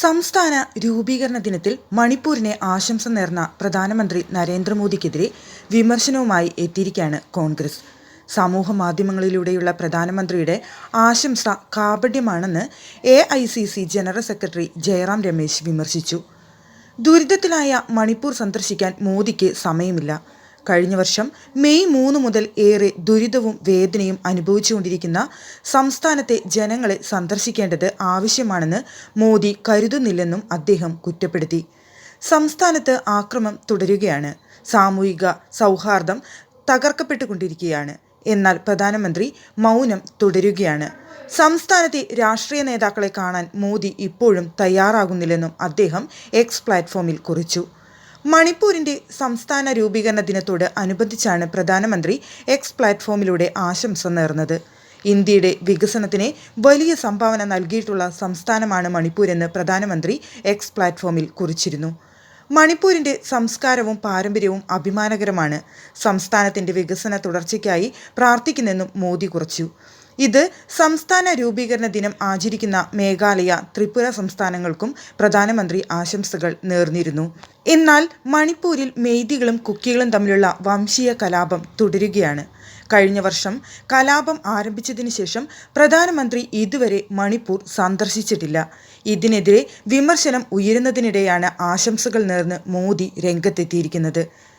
സംസ്ഥാന രൂപീകരണ ദിനത്തിൽ മണിപ്പൂരിനെ ആശംസ നേർന്ന പ്രധാനമന്ത്രി നരേന്ദ്രമോദിക്കെതിരെ വിമർശനവുമായി എത്തിയിരിക്കുകയാണ് കോൺഗ്രസ്. സമൂഹ മാധ്യമങ്ങളിലൂടെയുള്ള പ്രധാനമന്ത്രിയുടെ ആശംസ കാപട്യമാണെന്ന് A I C C general secretary Jairam Ramesh വിമർശിച്ചു. ദുരിതത്തിലായ മണിപ്പൂർ സന്ദർശിക്കാൻ മോദിക്ക് സമയമില്ല. കഴിഞ്ഞ വർഷം മെയ് മൂന്ന് മുതൽ ഏറെ ദുരിതവും വേദനയും അനുഭവിച്ചുകൊണ്ടിരിക്കുന്ന സംസ്ഥാനത്തെ ജനങ്ങളെ സന്ദർശിക്കേണ്ടത് ആവശ്യമാണെന്ന് മോദി കരുതുന്നില്ലെന്നും അദ്ദേഹം കുറ്റപ്പെടുത്തി. സംസ്ഥാനത്ത് ആക്രമം തുടരുകയാണ്. സാമൂഹിക സൗഹാർദ്ദം തകർക്കപ്പെട്ടുകൊണ്ടിരിക്കുകയാണ്. എന്നാൽ പ്രധാനമന്ത്രി മൗനം തുടരുകയാണ്. സംസ്ഥാനത്തെ രാഷ്ട്രീയ നേതാക്കളെ കാണാൻ മോദി ഇപ്പോഴും തയ്യാറാകുന്നില്ലെന്നും അദ്ദേഹം എക്സ് പ്ലാറ്റ്ഫോമിൽ കുറിച്ചു. മണിപ്പൂരിന്റെ സംസ്ഥാന രൂപീകരണ ദിനത്തോട് അനുബന്ധിച്ചാണ് പ്രധാനമന്ത്രി എക്സ് പ്ലാറ്റ്ഫോമിലൂടെ ആശംസ നേർന്നത്. ഇന്ത്യയുടെ വികസനത്തിന് വലിയ സംഭാവന നൽകിയിട്ടുള്ള സംസ്ഥാനമാണ് മണിപ്പൂരെന്ന് പ്രധാനമന്ത്രി എക്സ് പ്ലാറ്റ്ഫോമിൽ കുറിച്ചിരുന്നു. മണിപ്പൂരിന്റെ സംസ്കാരവും പാരമ്പര്യവും അഭിമാനകരമാണ്. സംസ്ഥാനത്തിന്റെ വികസന തുടർച്ചയ്ക്കായി പ്രാർത്ഥിക്കുന്നെന്നും മോദി കുറിച്ചു. ഇത് സംസ്ഥാന രൂപീകരണ ദിനം ആചരിക്കുന്ന മേഘാലയ ത്രിപുര സംസ്ഥാനങ്ങൾക്കും പ്രധാനമന്ത്രി ആശംസകൾ നേർന്നിരുന്നു. എന്നാൽ മണിപ്പൂരിൽ മെയ്തികളും കുക്കികളും തമ്മിലുള്ള വംശീയ കലാപം തുടരുകയാണ്. കഴിഞ്ഞ വർഷം കലാപം ആരംഭിച്ചതിന് ശേഷം പ്രധാനമന്ത്രി ഇതുവരെ മണിപ്പൂർ സന്ദർശിച്ചിട്ടില്ല. ഇതിനെതിരെ വിമർശനം ഉയരുന്നതിനിടെയാണ് ആശംസകൾ നേർന്ന് മോദി രംഗത്തെത്തിയിരിക്കുന്നത്.